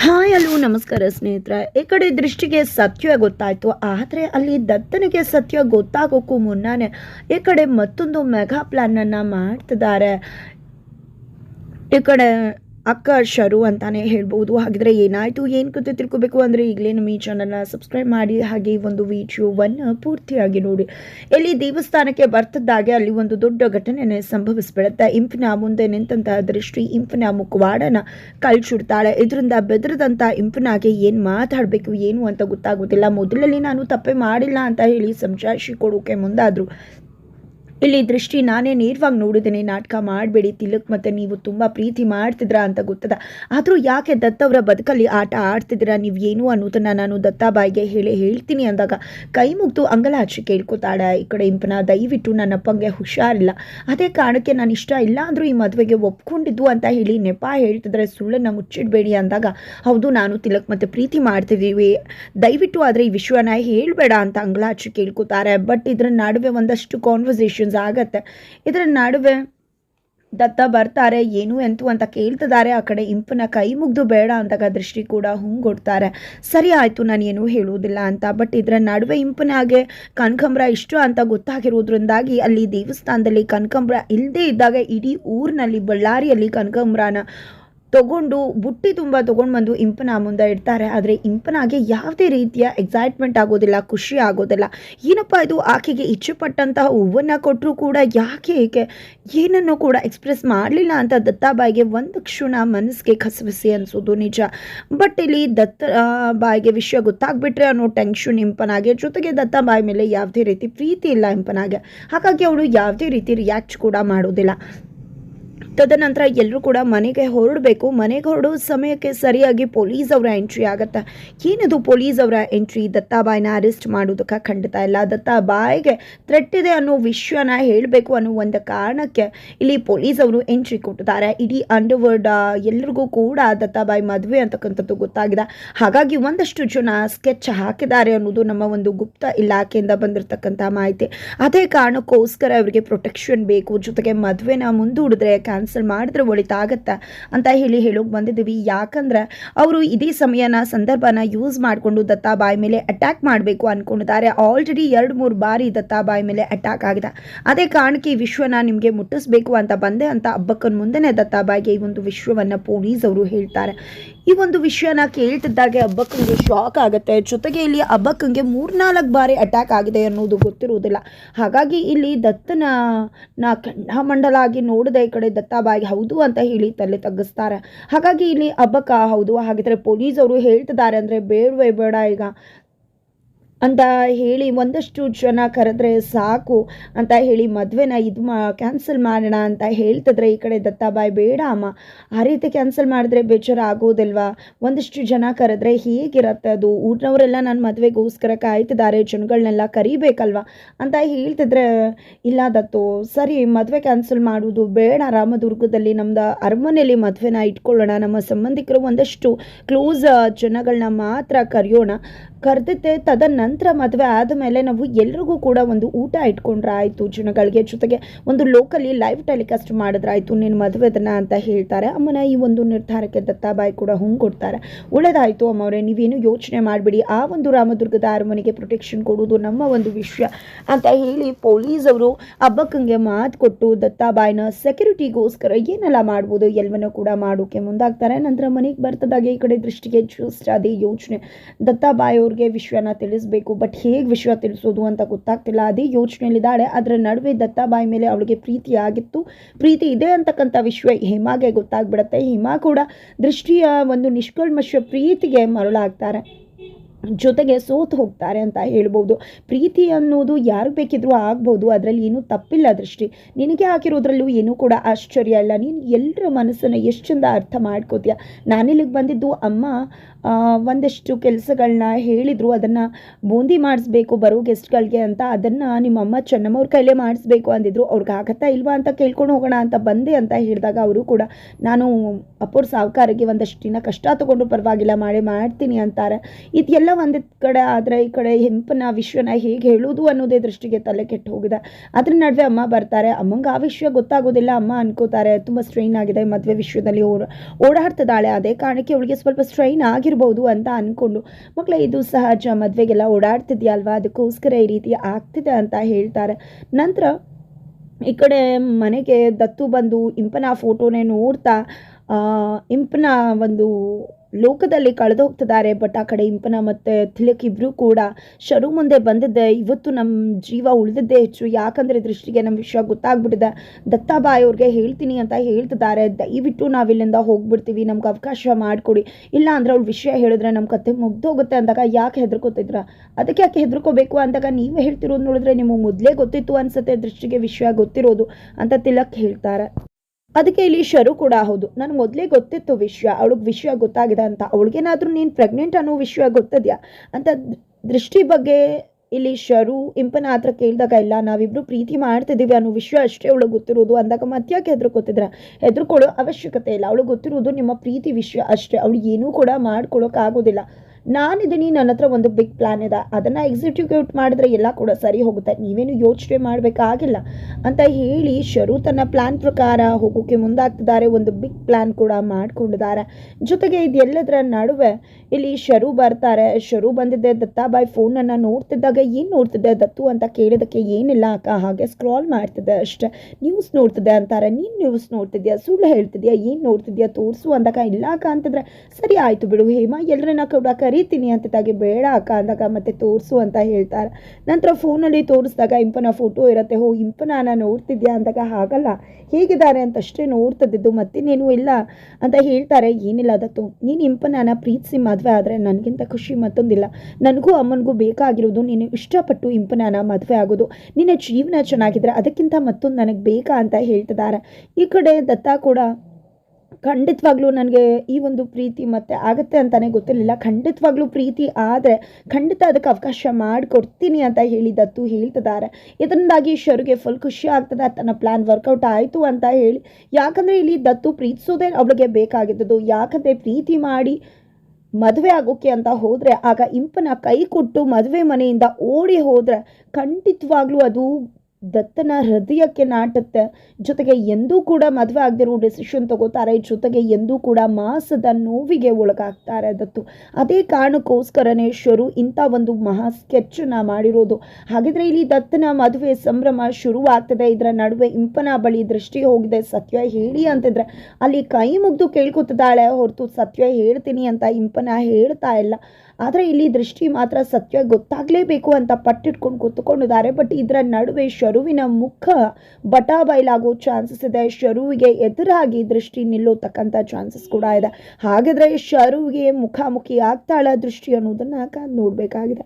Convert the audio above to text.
Hi, hello, ನಮಸ್ಕಾರ ಸ್ನೇಹಿತರೆ. ಈ ಕಡೆ ದೃಷ್ಟಿಗೆ ಸತ್ಯ ಗೊತ್ತಾಯಿತು. ಆದರೆ ಅಲ್ಲಿ ದತ್ತನಿಗೆ ಸತ್ಯ ಗೊತ್ತಾಗೋಕ್ಕೂ ಮುನ್ನಾನೆ ಈ ಕಡೆ ಮತ್ತೊಂದು ಮೆಗಾ ಪ್ಲ್ಯಾನನ್ನು ಮಾಡ್ತಿದ್ದಾರೆ. ಈ ಕಡೆ ಶರು ಅಂತಾನೆ ಹೇಳ್ಬೋದು. ಹಾಗಿದ್ರೆ ಏನಾಯಿತು, ಏನು ಕತೆ ತಿಳ್ಕೊಬೇಕು ಅಂದರೆ ಈಗಲೇ ನಮ್ಮ ಈ ಚಾನಲ್ನ ಸಬ್ಸ್ಕ್ರೈಬ್ ಮಾಡಿ, ಹಾಗೆ ಈ ಒಂದು ವಿಡಿಯೋವನ್ನು ಪೂರ್ತಿಯಾಗಿ ನೋಡಿ. ಇಲ್ಲಿ ದೇವಸ್ಥಾನಕ್ಕೆ ಬರ್ತಿದ್ದಾಗೆ ಅಲ್ಲಿ ಒಂದು ದೊಡ್ಡ ಘಟನೆ ಸಂಭವಿಸ್ಬಿಡುತ್ತೆ. ಇಂಪಿನ ಮುಂದೆ ನಿಂತಹ ದೃಷ್ಟಿ ಇಂಪಿನ ಮುಖವಾಡನ ಕಳ್ಚಿಡ್ತಾಳೆ ಇದರಿಂದ ಬೆದರದಂಥ ಇಂಪಿನಾಗೆ ಏನು ಮಾತಾಡಬೇಕು, ಏನು ಅಂತ ಗೊತ್ತಾಗೋದಿಲ್ಲ. ಮೊದಲಲ್ಲಿ ನಾನು ತಪ್ಪೆ ಮಾಡಿಲ್ಲ ಅಂತ ಹೇಳಿ ಸಂಶಯಿಸಿ ಕೊಡೋಕೆ ಮುಂದಾದರು. ಇಲ್ಲಿ ದೃಷ್ಟಿ ನಾನೇ ನೇರವಾಗಿ ನೋಡಿದ್ದೇನೆ. ನಾಟಕ ಮಾಡಬೇಡಿ ತಿಲಕ್ ಮತ್ತು ನೀವು ತುಂಬ ಪ್ರೀತಿ ಮಾಡ್ತಿದ್ರಾ ಅಂತ ಗೊತ್ತದ. ಆದರೂ ಯಾಕೆ ದತ್ತವರ ಬದುಕಲ್ಲಿ ಆಟ ಆಡ್ತಿದ್ದೀರಾ? ನೀವು ಏನು ಅನ್ನೋದನ್ನು ನಾನು ದತ್ತಾಬಾಯಿಗೆ ಹೇಳಿ ಹೇಳ್ತೀನಿ ಅಂದಾಗ ಕೈ ಮುಗ್ದು ಅಂಗಲಾಚಿ ಕೇಳ್ಕೊತಾಳೆ. ಈ ಕಡೆ ಇಂಪನ ದಯವಿಟ್ಟು ನನ್ನ ಅಪ್ಪಂಗೆ ಹುಷಾರಿಲ್ಲ. ಅದೇ ಕಾರಣಕ್ಕೆ ನಾನು ಇಷ್ಟ ಇಲ್ಲ ಅಂದರೂ ಈ ಮದುವೆಗೆ ಒಪ್ಕೊಂಡಿದ್ದು ಅಂತ ಹೇಳಿ ನೆಪ ಹೇಳ್ತಿದ್ರೆ ಸುಳ್ಳನ್ನು ಮುಚ್ಚಿಡಬೇಡಿ ಅಂದಾಗ ಹೌದು ನಾನು ತಿಲಕ್ ಮತ್ತು ಪ್ರೀತಿ ಮಾಡ್ತಿದ್ದೀವಿ. ದಯವಿಟ್ಟು ಆದರೆ ಈ ವಿಷಯನ ಹೇಳಬೇಡ ಅಂತ ಅಂಗಲಾಚಿ ಕೇಳ್ಕೊತಾರೆ. ಬಟ್ ಇದರ ನಡುವೆ ಒಂದಷ್ಟು ಕಾನ್ವರ್ಸೇಷನ್ಸ್ ಆಗತ್ತೆ ಇದರ ನಡುವೆ ದತ್ತ ಬರ್ತಾರೆ, ಏನು ಎಂತು ಅಂತ ಕೇಳ್ತಿದ್ದಾರೆ. ಆ ಕಡೆ ಇಂಪನ ಕೈ ಮುಗ್ದು ಬೇಡ ಅಂದಾಗ ದೃಷ್ಟಿ ಕೂಡ ಹುಂಗೊಡ್ತಾರೆ. ಸರಿ ಆಯಿತು, ನಾನು ಏನೂ ಹೇಳುವುದಿಲ್ಲ ಅಂತ. ಬಟ್ ಇದರ ನಡುವೆ ಇಂಪನಾಗೆ ಕನಕಂಬ್ರ ಇಷ್ಟು ಅಂತ ಗೊತ್ತಾಗಿರೋದ್ರಿಂದಾಗಿ ಅಲ್ಲಿ ದೇವಸ್ಥಾನದಲ್ಲಿ ಕನಕಂಬ್ರ ಇಲ್ಲದೇ ಇದ್ದಾಗ ಇಡೀ ಊರಿನಲ್ಲಿ, ಬಳ್ಳಾರಿಯಲ್ಲಿ ಕನಕಾಂಬ್ರನ ತಗೊಂಡು, ಬುಟ್ಟಿ ತುಂಬ ತೊಗೊಂಡು ಬಂದು ಇಂಪನ ಮುಂದೆ ಇಡ್ತಾರೆ. ಆದರೆ ಇಂಪನಾಗೆ ಯಾವುದೇ ರೀತಿಯ ಎಕ್ಸೈಟ್ಮೆಂಟ್ ಆಗೋದಿಲ್ಲ, ಖುಷಿ ಆಗೋದಿಲ್ಲ. ಏನಪ್ಪ ಇದು? ಆಕೆಗೆ ಇಚ್ಛೆಪಟ್ಟಂತಹ ಹೂವನ್ನು ಕೊಟ್ಟರೂ ಕೂಡ ಯಾಕೆ ಏಕೆ ಏನನ್ನು ಕೂಡ ಎಕ್ಸ್ಪ್ರೆಸ್ ಮಾಡಲಿಲ್ಲ ಅಂತ ದತ್ತಾಬಾಯಿಗೆ ಒಂದು ಕ್ಷಣ ಮನಸ್ಸಿಗೆ ಕಸಬಿಸಿ ಅನಿಸೋದು ನಿಜ. ಬಟ್ ಇಲ್ಲಿ ದತ್ತ ಬಾಯಿಗೆ ವಿಷಯ ಗೊತ್ತಾಗ್ಬಿಟ್ರೆ ಅನ್ನೋ ಟೆನ್ಷನ್ ಇಂಪನಾಗೆ. ಜೊತೆಗೆ ದತ್ತಾಬಾಯಿ ಮೇಲೆ ಯಾವುದೇ ರೀತಿ ಪ್ರೀತಿ ಇಲ್ಲ ಇಂಪನಾಗೆ. ಹಾಗಾಗಿ ಅವಳು ಯಾವುದೇ ರೀತಿ ರಿಯಾಕ್ಟ್ ಕೂಡ ಮಾಡೋದಿಲ್ಲ. ತದನಂತರ ಎಲ್ಲರೂ ಕೂಡ ಮನೆಗೆ ಹೊರಡಬೇಕು. ಮನೆಗೆ ಹೊರಡೋ ಸಮಯಕ್ಕೆ ಸರಿಯಾಗಿ ಪೊಲೀಸ್ ಅವರ ಎಂಟ್ರಿ ಆಗುತ್ತೆ? ಏನದು ಪೊಲೀಸ್ ಅವರ ಎಂಟ್ರಿ? ದತ್ತಾಬಾಯಿನ ಅರೆಸ್ಟ್ ಮಾಡೋದಕ್ಕೆ ಖಂಡಿತ ಇಲ್ಲ. ದತ್ತಾಬಾಯಿಗೆ ಇದೆ ಅನ್ನೋ ವಿಷಯನ ಹೇಳಬೇಕು ಅನ್ನೋ ಒಂದು ಕಾರಣಕ್ಕೆ ಇಲ್ಲಿ ಪೊಲೀಸ್ ಅವರು ಎಂಟ್ರಿ ಕೊಟ್ಟಿದ್ದಾರೆ. ಇಡೀ ಅಂಡರ್ವರ್ಡ್ ಎಲ್ರಿಗೂ ಕೂಡ ದತ್ತಾಬಾಯಿ ಮದುವೆ ಅಂತಕ್ಕಂಥದ್ದು ಗೊತ್ತಾಗಿದೆ. ಹಾಗಾಗಿ ಒಂದಷ್ಟು ಜನ ಸ್ಕೆಚ್ ಹಾಕಿದ್ದಾರೆ ಅನ್ನೋದು ನಮ್ಮ ಒಂದು ಗುಪ್ತ ಇಲಾಖೆಯಿಂದ ಬಂದಿರತಕ್ಕಂಥ ಮಾಹಿತಿ. ಅದೇ ಕಾರಣಕ್ಕೋಸ್ಕರ ಅವರಿಗೆ ಪ್ರೊಟೆಕ್ಷನ್ ಬೇಕು. ಜೊತೆಗೆ ಮದುವೆನ ಮುಂದೂಡಿದ್ರೆ ಕ್ಯಾನ್ಸಲ್ ಮಾಡಿದ್ರೆ ಒಳಿತಾಗತ್ತೆ ಅಂತ ಹೇಳಿ ಹೇಳೋಕೆ ಬಂದಿದ್ದೀವಿ. ಯಾಕಂದ್ರೆ ಅವರು ಇದೇ ಸಮಯನ ಸಂದರ್ಭನ ಯೂಸ್ ಮಾಡಿಕೊಂಡು ದತ್ತಾಬಾಯಿ ಮೇಲೆ ಅಟ್ಯಾಕ್ ಮಾಡಬೇಕು ಅಂದ್ಕೊಂಡಿದ್ದಾರೆ ಆಲ್ರೆಡಿ ಎರಡು ಮೂರು ಬಾರಿ ದತ್ತಾಬಾಯಿ ಮೇಲೆ ಅಟ್ಯಾಕ್ ಆಗಿದೆ. ಅದೇ ಕಾರಣಕ್ಕೆ ವಿಶ್ವನ ನಿಮಗೆ ಮುಟ್ಟಿಸ್ಬೇಕು ಅಂತ ಬಂದೆ ಅಂತ ಹಬ್ಬಕ್ಕನ ಮುಂದೆನೇ ದತ್ತಾಬಾಯಿಗೆ ಈ ಒಂದು ವಿಶ್ವವನ್ನು ಪೊಲೀಸ್ ಅವರು ಹೇಳ್ತಾರೆ. ಈ ಒಂದು ವಿಷಯನ ಕೇಳ್ತಿದ್ದಾಗೆ ಹಬ್ಬಕ್ಕಂಗೆ ಶಾಕ್ ಆಗುತ್ತೆ. ಜೊತೆಗೆ ಇಲ್ಲಿ ಹಬ್ಬಕ್ಕಂಗೆ ಮೂರ್ನಾಲ್ಕು ಬಾರಿ ಅಟ್ಯಾಕ್ ಆಗಿದೆ ಅನ್ನೋದು ಗೊತ್ತಿರುವುದಿಲ್ಲ ಹಾಗಾಗಿ ಇಲ್ಲಿ ದತ್ತನ, ನಾ ಮಂಡಲಾಗಿ ನೋಡಿದೆ ಈ ಕಡೆ ದತ್ತಾಬಾಯಿಗೆ ಹೌದು ಅಂತ ಹೇಳಿ ತಲೆ ತಗ್ಗಿಸ್ತಾರೆ. ಹಾಗಾಗಿ ಇಲ್ಲಿ ಹಬ್ಬಕ್ಕ ಹೌದು, ಹಾಗಿದ್ರೆ ಪೊಲೀಸ್ ಅವರು ಹೇಳ್ತಿದ್ದಾರೆ ಅಂದರೆ ಬೇಡವೇ ಬೇಡ ಈಗ. ಅಂತ ಹೇಳಿ ಒಂದಷ್ಟು ಜನ ಕರೆದ್ರೆ ಸಾಕು ಅಂತ ಹೇಳಿ ಮದುವೆನ ಇದು ಮಾ ಕ್ಯಾನ್ಸಲ್ ಮಾಡೋಣ ಅಂತ ಹೇಳ್ತಿದ್ರೆ ಈ ಕಡೆ ದತ್ತಾಬಾಯಿ, ಬೇಡ ಅಮ್ಮ. ಆ ರೀತಿ ಕ್ಯಾನ್ಸಲ್ ಮಾಡಿದ್ರೆ ಬೇಜಾರು ಆಗೋದಿಲ್ವಾ ಒಂದಷ್ಟು ಜನ ಕರೆದ್ರೆ ಹೇಗಿರತ್ತೆ ಅದು? ಊರಿನವರೆಲ್ಲ ನನ್ನ ಮದುವೆಗೋಸ್ಕರ ಕಾಯ್ತಿದ್ದಾರೆ ಜನಗಳನ್ನೆಲ್ಲ ಕರಿಬೇಕಲ್ವಾ? ಅಂತ ಹೇಳ್ತಿದ್ರೆ, ಇಲ್ಲ ದತ್ತು, ಸರಿ, ಮದುವೆ ಕ್ಯಾನ್ಸಲ್ ಮಾಡೋದು ಬೇಡ. ರಾಮದುರ್ಗದಲ್ಲಿ ನಮ್ಮದು ಅರಮನೆಯಲ್ಲಿ ಮದುವೆನ ಇಟ್ಕೊಳ್ಳೋಣ. ನಮ್ಮ ಸಂಬಂಧಿಕರು ಒಂದಷ್ಟು ಕ್ಲೋಸ್ ಜನಗಳನ್ನ ಮಾತ್ರ ಕರೆಯೋಣ. ಕರೆದಿದ್ದೆ ತದನಂತರ ಮದುವೆ ಆದಮೇಲೆ ನಾವು ಎಲ್ರಿಗೂ ಕೂಡ ಒಂದು ಊಟ ಇಟ್ಕೊಂಡ್ರೆ ಆಯಿತು ಜನಗಳಿಗೆ, ಜೊತೆಗೆ ಒಂದು ಲೋಕಲಿ ಲೈವ್ ಟೆಲಿಕಾಸ್ಟ್ ಮಾಡಿದ್ರಾಯಿತು ನಿನ್ನ ಮದುವೆದನ್ನ ಅಂತ ಹೇಳ್ತಾರೆ. ಅಮ್ಮನ ಈ ಒಂದು ನಿರ್ಧಾರಕ್ಕೆ ದತ್ತಾಬಾಯಿ ಕೂಡ ಕೊಡ್ತಾರೆ ಒಳ್ಳೇದಾಯಿತು ಅಮ್ಮವರೇ, ನೀವೇನು ಯೋಚನೆ ಮಾಡಬೇಡಿ. ಆ ಒಂದು ರಾಮದುರ್ಗದ ಅರಮನೆಗೆ ಪ್ರೊಟೆಕ್ಷನ್ ಕೊಡೋದು ನಮ್ಮ ಒಂದು ವಿಷಯ ಅಂತ ಹೇಳಿ ಪೊಲೀಸ್ ಅವರು ಹಬ್ಬಕ್ಕಂಗೆ ಮಾತು ಕೊಟ್ಟು ದತ್ತಾಬಾಯಿನ ಸೆಕ್ಯೂರಿಟಿಗೋಸ್ಕರ ಏನೆಲ್ಲ ಮಾಡ್ಬೋದು ಎಲ್ಲವನ್ನೂ ಕೂಡ ಮಾಡೋಕೆ ಮುಂದಾಗ್ತಾರೆ. ನಂತರ ಮನೆಗೆ ಬರ್ತದಾಗೆ ಈ ಕಡೆ ದೃಷ್ಟಿಗೆ ಜಸ್ಟ್ ಅದೇ ಯೋಚನೆ. ದತ್ತಾಬಾಯಿ ಅವ್ರಿಗೆ ವಿಷಯನ ತಿಳಿಸ್ಬೇಕು. ಬಟ್ ಹೇಗೆ ವಿಷಯ ತಿಳಿಸೋದು ಅಂತ ಗೊತ್ತಾಗ್ತಿಲ್ಲ. ಅದೇ ಯೋಚನೆಯಲ್ಲಿದ್ದಾಳೆ. ಅದರ ನಡುವೆ ದತ್ತಾಬಾಯಿ ಮೇಲೆ ಅವಳಿಗೆ ಪ್ರೀತಿ ಆಗಿತ್ತು. ಪ್ರೀತಿ ಇದೆ ಅಂತಕ್ಕಂಥ ವಿಷಯ ಹಿಮಾಗೆ ಗೊತ್ತಾಗ್ಬಿಡತ್ತೆ. ಹೇಮಾ ಕೂಡ ದೃಷ್ಟಿಯ ಒಂದು ನಿಷ್ಕಲ್ಮಶ ಪ್ರೀತಿಗೆ ಮರಳಾಗ್ತಾರೆ. ಜೊತೆಗೆ ಸೋತು ಹೋಗ್ತಾರೆ ಅಂತ ಹೇಳ್ಬೋದು. ಪ್ರೀತಿ ಅನ್ನೋದು ಯಾರು ಬೇಕಿದ್ರೂ ಆಗ್ಬೋದು. ಅದರಲ್ಲಿ ಏನೂ ತಪ್ಪಿಲ್ಲ ದೃಷ್ಟಿ. ನಿನಗೆ ಹಾಕಿರೋದ್ರಲ್ಲೂ ಏನೂ ಕೂಡ ಆಶ್ಚರ್ಯ ಇಲ್ಲ. ನೀನು ಎಲ್ಲರ ಮನಸ್ಸನ್ನು ಎಷ್ಟು ಚಂದ ಅರ್ಥ ಮಾಡ್ಕೋತೀಯ. ನಾನಿಲ್ಲಿಗೆ ಬಂದಿದ್ದು ಅಮ್ಮ ಒಂದಷ್ಟು ಕೆಲಸಗಳನ್ನ ಹೇಳಿದರು, ಅದನ್ನು ಬೂಂದಿ ಮಾಡಿಸ್ಬೇಕು ಬರೋ ಗೆಸ್ಟ್ಗಳಿಗೆ ಅಂತ. ಅದನ್ನು ನಿಮ್ಮಮ್ಮ ಚೆನ್ನಮ್ಮವ್ರ ಕೈಲೇ ಮಾಡಿಸ್ಬೇಕು ಅಂದಿದ್ರು. ಅವ್ರಿಗೆ ಆಗತ್ತಾ ಇಲ್ವಾ ಅಂತ ಕೇಳ್ಕೊಂಡು ಹೋಗೋಣ ಅಂತ ಬಂದೆ ಅಂತ ಹೇಳಿದಾಗ ಅವರು ಕೂಡ, ನಾನು ಅಪ್ಪೋರ್ ಸಾವುಕಾರಿಗೆ ಒಂದಷ್ಟು ದಿನ ಕಷ್ಟ ತೊಗೊಂಡು ಪರವಾಗಿಲ್ಲ, ಮಾಡಿ ಮಾಡ್ತೀನಿ ಅಂತಾರೆ. ಇದೆಲ್ಲ ಒಂದು ಕಡೆ ಆದರೆ ಈ ಕಡೆ ಹೆಂಪನ ವಿಶ್ವನ ಹೇಗೆ ಹೇಳೋದು ಅನ್ನೋದೇ ದೃಷ್ಟಿಗೆ ತಲೆ ಕೆಟ್ಟು ಹೋಗಿದೆ. ಅದ್ರ ನಡುವೆ ಅಮ್ಮ ಬರ್ತಾರೆ. ಅಮ್ಮಂಗೆ ಆ ವಿಷಯ ಗೊತ್ತಾಗೋದಿಲ್ಲ. ಅಮ್ಮ ಅನ್ಕೋತಾರೆ, ತುಂಬ ಸ್ಟ್ರೈನ್ ಆಗಿದೆ ಮದುವೆ ವಿಶ್ವದಲ್ಲಿ ಓಡಾಡ್ತಿದ್ದಾಳೆ. ಅದೇ ಕಾರಣಕ್ಕೆ ಅವಳಿಗೆ ಸ್ವಲ್ಪ ಸ್ಟ್ರೈನ್ ಆಗಿರ್ಬೋದು ಅಂತ ಅಂದ್ಕೊಂಡು ಮಕ್ಕಳೇ ಇದು ಸಹಜ, ಮದುವೆಗೆಲ್ಲ ಓಡಾಡ್ತಿದ್ಯಲ್ವಾ? ಅದಕ್ಕೋಸ್ಕರ ಈ ರೀತಿ ಆಗ್ತಿದೆ ಅಂತ ಹೇಳ್ತಾರೆ. ನಂತರ ಈ ಕಡೆ ಮನೆಗೆ ದತ್ತು ಬಂದು ಇಂಪನ ಫೋಟೋನೇ ನೋಡ್ತಾ ಇಂಪನ ಒಂದು ಲೋಕದಲ್ಲಿ ಕಳೆದು ಹೋಗ್ತಿದ್ದಾರೆ ಬಟ್ ಆ ಕಡೆ ಇಂಪನ ಮತ್ತು ತಿಲಕ್ ಇಬ್ಬರೂ ಕೂಡ ಶರು ಮುಂದೆ ಬಂದಿದ್ದೆ ಇವತ್ತು ನಮ್ಮ ಜೀವ ಉಳಿದಿದ್ದೇ ಹೆಚ್ಚು. ಯಾಕಂದರೆ ದೃಷ್ಟಿಗೆ ನಮ್ಮ ವಿಷಯ ಗೊತ್ತಾಗ್ಬಿಟ್ಟಿದೆ. ದತ್ತಾಬಾಯಿ ಅವ್ರಿಗೆ ಹೇಳ್ತೀನಿ ಅಂತ ಹೇಳ್ತಿದ್ದಾರೆ. ದಯವಿಟ್ಟು ನಾವಿಲ್ಲಿಂದ ಹೋಗ್ಬಿಡ್ತೀವಿ. ನಮ್ಗೆ ಅವಕಾಶ ಮಾಡಿಕೊಡಿ. ಇಲ್ಲ ಅಂದ್ರೆ ಅವ್ಳು ವಿಷಯ ಹೇಳಿದ್ರೆ ನಮ್ಮ ಕತೆ ಮುಗ್ದೋಗುತ್ತೆ ಅಂದಾಗ ಯಾಕೆ ಹೆದರ್ಕೋತಿದ್ರ? ಅದಕ್ಕೆ ಯಾಕೆ ಹೆದರ್ಕೋಬೇಕು ಅಂದಾಗ ನೀವು ಹೇಳ್ತಿರೋದು ನೋಡಿದ್ರೆ ನಿಮಗೆ ಮೊದಲೇ ಗೊತ್ತಿತ್ತು ಅನ್ಸುತ್ತೆ. ದೃಷ್ಟಿಗೆ ವಿಷಯ ಗೊತ್ತಿರೋದು ಅಂತ ತಿಲಕ್ ಹೇಳ್ತಾರೆ. ಅದಕ್ಕೆ ಇಲ್ಲಿ ಶರು ಕೂಡ ಹೌದು. ನನಗೆ ಮೊದಲೇ ಗೊತ್ತಿತ್ತು ವಿಷಯ ಅವಳಿಗೆ ವಿಷಯ ಗೊತ್ತಾಗಿದೆ ಅಂತ. ಅವಳಿಗೇನಾದ್ರೂ ನೀನು ಪ್ರೆಗ್ನೆಂಟ್ ಅನ್ನೋ ವಿಷಯ ಗೊತ್ತದ್ಯಾ? ಅಂತ ದೃಷ್ಟಿ ಬಗ್ಗೆ ಇಲ್ಲಿ ಶರು ಇಂಪನ ಹತ್ರ ಕೇಳಿದಾಗ, ಇಲ್ಲ, ನಾವಿಬ್ರು ಪ್ರೀತಿ ಮಾಡ್ತಿದ್ದೀವಿ ಅನ್ನೋ ವಿಷಯ ಅಷ್ಟೇ ಅವಳಿಗೆ ಗೊತ್ತಿರೋದು. ಅಂದಾಗ ಹೆದ್ರು ಹೆದರ್ಕೋತಿದ್ರ? ಹೆದರ್ಕೊಳ್ಳೋ ಅವಶ್ಯಕತೆ ಇಲ್ಲ. ಅವಳಿಗೆ ಗೊತ್ತಿರೋದು ನಿಮ್ಮ ಪ್ರೀತಿ ವಿಷಯ ಅಷ್ಟೇ. ಅವಳು ಏನೂ ಕೂಡ ಮಾಡ್ಕೊಳೋಕ್ಕಾಗೋದಿಲ್ಲ ನಾನಿದ್ದೀನಿ ನನ್ನ ಹತ್ರ ಒಂದು ಬಿಗ್ ಪ್ಲ್ಯಾನ್ ಇದೆ. ಅದನ್ನು ಎಕ್ಸಿಕ್ಯೂಟ್ ಮಾಡಿದ್ರೆ ಎಲ್ಲ ಕೂಡ ಸರಿ ಹೋಗುತ್ತೆ. ನೀವೇನು ಯೋಚನೆ ಮಾಡಬೇಕಾಗಿಲ್ಲ. ಅಂತ ಹೇಳಿ ಶರು ತನ್ನ ಪ್ಲ್ಯಾನ್ ಪ್ರಕಾರ ಹೋಗೋಕ್ಕೆ ಮುಂದಾಗ್ತಿದ್ದಾರೆ. ಒಂದು ಬಿಗ್ ಪ್ಲ್ಯಾನ್ ಕೂಡ ಮಾಡ್ಕೊಂಡಿದ್ದಾರೆ. ಜೊತೆಗೆ ಇದೆಲ್ಲದರ ನಡುವೆ ಇಲ್ಲಿ ಶರು ಬರ್ತಾರೆ. ಶರು ಬಂದಿದ್ದೆ ದತ್ತಾಬಾಯಿ ಫೋನನ್ನು ನೋಡ್ತಿದ್ದಾಗ ಏನು ನೋಡ್ತಿದ್ದೆ ದತ್ತು ಅಂತ ಕೇಳಿದಕ್ಕೆ ಏನಿಲ್ಲ ಅಕ್ಕ. ಹಾಗೆ ಸ್ಕ್ರಾಲ್ ಮಾಡ್ತಿದ್ದೆ ಅಷ್ಟೆ. ನ್ಯೂಸ್ ನೋಡ್ತಿದ್ದೆ ಅಂತಾರೆ. ನೀನು ನ್ಯೂಸ್ ನೋಡ್ತಿದ್ಯಾ? ಸುಳ್ಳು ಹೇಳ್ತಿದ್ಯಾ? ಏನು ನೋಡ್ತಿದ್ಯಾ? ತೋರಿಸು ಅಂದಾಗ, ಇಲ್ಲ ಅಕ್ಕ ಅಂತಂದರೆ, ಸರಿ ಆಯಿತು ಬಿಡು ಹೇಮಾ. ಎಲ್ಲರನ್ನ ಕೂಡ ಕರೀತೀನಿ ತಾಗಿ ಬೇಡ ಅಕ್ಕ ಅಂದಾಗ ಮತ್ತೆ ತೋರಿಸು ಅಂತ ಹೇಳ್ತಾರೆ. ನಂತರ ಫೋನಲ್ಲಿ ತೋರಿಸಿದಾಗ ಇಂಪನ ಫೋಟೋ ಇರುತ್ತೆ, ಹೋ ಇಂಪನ ನೋಡ್ತಿದ್ಯಾ ಅಂದಾಗ ಹಾಗಲ್ಲ. ಹೇಗಿದ್ದಾರೆ ಅಂತ ಅಷ್ಟೇ ನೋಡ್ತಿದ್ದು ಮತ್ತಿನ್ನೇನು ಇಲ್ಲ ಅಂತ ಹೇಳ್ತಾರೆ. ಏನಿಲ್ಲ ಅದತ್ತು ನೀನು ಇಂಪನಾನ ಪ್ರೀತಿಸಿ ಮದುವೆ ಆದರೆ ನನಗಿಂತ ಖುಷಿ ಮತ್ತೊಂದಿಲ್ಲ. ನನಗೂ ಅಮ್ಮನಿಗೂ ಬೇಕಾಗಿರೋದು, ನೀನು ಇಷ್ಟಪಟ್ಟು ಇಂಪನಾನ ಮದುವೆ ಆಗೋದು. ನಿನ್ನ ಜೀವನ ಚೆನ್ನಾಗಿದ್ರೆ ಅದಕ್ಕಿಂತ ಮತ್ತೊಂದು ನನಗೆ ಬೇಕಾ ಅಂತ ಹೇಳ್ತಿದ್ದಾರೆ ಈ ಕಡೆ ದತ್ತ ಕೂಡ ಖಂಡಿತವಾಗ್ಲೂ ನನಗೆ ಈ ಒಂದು ಪ್ರೀತಿ ಮತ್ತೆ ಆಗುತ್ತೆ ಅಂತಾನೆ ಗೊತ್ತಿರಲಿಲ್ಲ. ಖಂಡಿತವಾಗ್ಲೂ ಪ್ರೀತಿ ಆದರೆ ಖಂಡಿತ ಅದಕ್ಕೆ ಅವಕಾಶ ಮಾಡಿಕೊಡ್ತೀನಿ ಅಂತ ಹೇಳಿ ದತ್ತು ಹೇಳ್ತಿದ್ದಾರೆ. ಇದರಿಂದಾಗಿ ಶರುಗೆ ಫುಲ್ ಖುಷಿ ಆಗ್ತದೆ. ತನ್ನ ಪ್ಲ್ಯಾನ್ ವರ್ಕೌಟ್ ಆಯಿತು ಅಂತ ಹೇಳಿ. ಯಾಕಂದರೆ ಇಲ್ಲಿ ದತ್ತು ಪ್ರೀತಿಸೋದೇ ಅವಳಿಗೆ ಬೇಕಾಗಿದ್ದದು ಯಾಕಂದರೆ ಪ್ರೀತಿ ಮಾಡಿ ಮದುವೆ ಆಗೋಕೆ ಅಂತ ಹೋದರೆ ಆಗ ಇಂಪನ ಕೈ ಕೊಟ್ಟು ಮದುವೆ ಮನೆಯಿಂದ ಓಡಿ ಹೋದರೆ ಖಂಡಿತವಾಗ್ಲೂ ಅದು ದತ್ತನ ಹೃದಯಕ್ಕೆ ನಾಟುತ್ತೆ. ಜೊತೆಗೆ ಎಂದೂ ಕೂಡ ಮದುವೆ ಆಗದಿರೋ ಡಿಸಿಷನ್ ತಗೋತಾರೆ. ಜೊತೆಗೆ ಎಂದೂ ಕೂಡ ಮಾಸದ ನೋವಿಗೆ ಒಳಗಾಗ್ತಾರೆ ದತ್ತು. ಅದೇ ಕಾರಣಕ್ಕೋಸ್ಕರನೇ ಶರು ಇಂಥ ಒಂದು ಮಹಾ ಸ್ಕೆಚ್ಚನ್ನು ಮಾಡಿರೋದು. ಹಾಗಿದ್ರೆ ಇಲ್ಲಿ ದತ್ತನ ಮದುವೆ ಸಂಭ್ರಮ ಶುರುವಾಗ್ತದೆ. ಇದರ ನಡುವೆ ಇಂಪನ ಬಳಿ ದೃಷ್ಟಿ ಹೋಗಿದೆ. ಸತ್ಯ ಹೇಳಿ ಅಂತಿದ್ರೆ ಅಲ್ಲಿ ಕೈ ಮುಗ್ದು ಕೇಳ್ಕೊತಿದ್ದಾಳೆ ಹೊರತು ಸತ್ಯ ಹೇಳ್ತೀನಿ ಅಂತ ಇಂಪನ ಹೇಳ್ತಾ ಇಲ್ಲ. ಆದರೆ ಇಲ್ಲಿ ದೃಷ್ಟಿ ಮಾತ್ರ ಸತ್ಯ ಗೊತ್ತಾಗಲೇಬೇಕು ಅಂತ ಪಟ್ಟಿಟ್ಕೊಂಡು ಕೂತ್ಕೊಂಡಿದ್ದಾರೆ. ಬಟ್ ಇದರ ನಡುವೆ ಶರುವಿನ ಮುಖ ಬಟಾ ಬಯಲಾಗೋ ಚಾನ್ಸಸ್ ಇದೆ. ಶರುವಿಗೆ ಎದುರಾಗಿ ದೃಷ್ಟಿ ನಿಲ್ಲೋತಕ್ಕಂಥ ಚಾನ್ಸಸ್ ಕೂಡ ಇದೆ. ಹಾಗಾದರೆ ಶರುವಿಗೆ ಮುಖಾಮುಖಿ ಆಗ್ತಾಳ ದೃಷ್ಟಿ ಅನ್ನೋದನ್ನು ನೋಡಬೇಕಾಗಿದೆ.